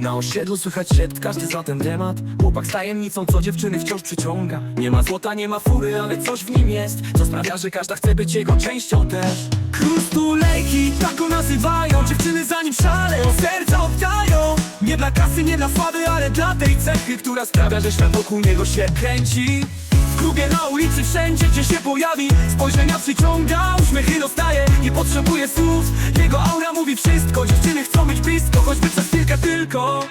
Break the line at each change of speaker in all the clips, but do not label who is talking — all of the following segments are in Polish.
Na osiedlu słychać szept, każdy za ten temat. Chłopak z tajemnicą, co dziewczyny wciąż przyciąga. Nie ma złota, nie ma fury, ale coś w nim jest Co sprawia, że każda chce być jego częścią też. Król stulejki, tak go nazywają. Dziewczyny za nim szaleją, serca oddają Nie dla kasy, nie dla sławy, ale dla tej cechy Która sprawia, że świat wokół niego się kręci. W klubie, na ulicy, wszędzie gdzie się pojawi Spojrzenia przyciąga, uśmiechy dostaje. Nie potrzebuje słów, jego aura mówi wszystko. Dziewczyny chcą być blisko, choćby przez chwilkę tylko.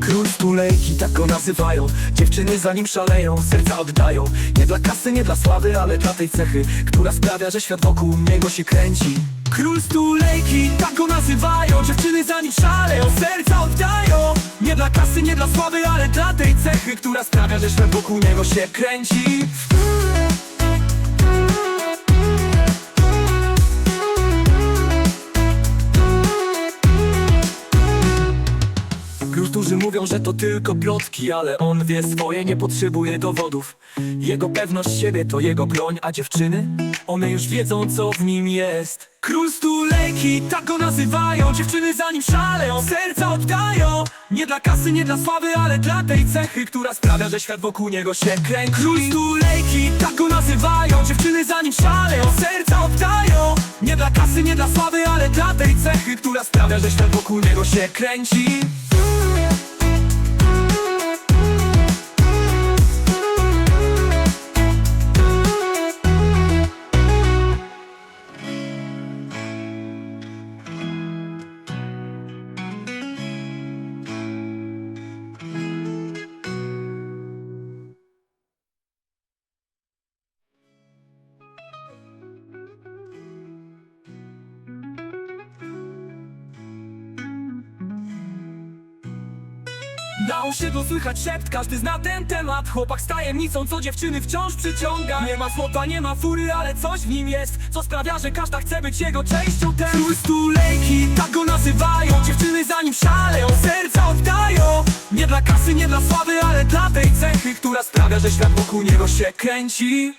Król stulejki, tak go nazywają. Dziewczyny za nim szaleją, serca oddają. Nie dla kasy, nie dla sławy, ale dla tej cechy Która sprawia, że świat wokół niego się kręci. Król stulejki, tak go nazywają. Dziewczyny za nim szaleją, serca oddają. Nie dla kasy, nie dla sławy, ale dla tej cechy Która sprawia, że świat wokół niego się kręci Którzy mówią, że to tylko plotki, ale on wie swoje, nie potrzebuje dowodów. Jego pewność siebie to jego broń, a dziewczyny? One już wiedzą, co w nim jest. Król stulejki, tak go nazywają. Dziewczyny za nim szaleją, serca oddają. Nie dla kasy, nie dla sławy, ale dla tej cechy Która sprawia, że świat wokół niego się kręci. Król stulejki, tak go nazywają. Dziewczyny za nim szaleją, serca oddają. Nie dla kasy, nie dla sławy, ale dla tej cechy Która sprawia, że świat wokół niego się kręci Na osiedlu słychać szept, każdy zna ten temat. Chłopak z tajemnicą, co dziewczyny wciąż przyciąga. Nie ma złota, nie ma fury, ale coś w nim jest Co sprawia, że każda chce być jego częścią. Ten stulejki, tak go nazywają. Dziewczyny za nim szaleją, serca oddają. Nie dla kasy, nie dla sławy, ale dla tej cechy Która sprawia, że świat wokół niego się kręci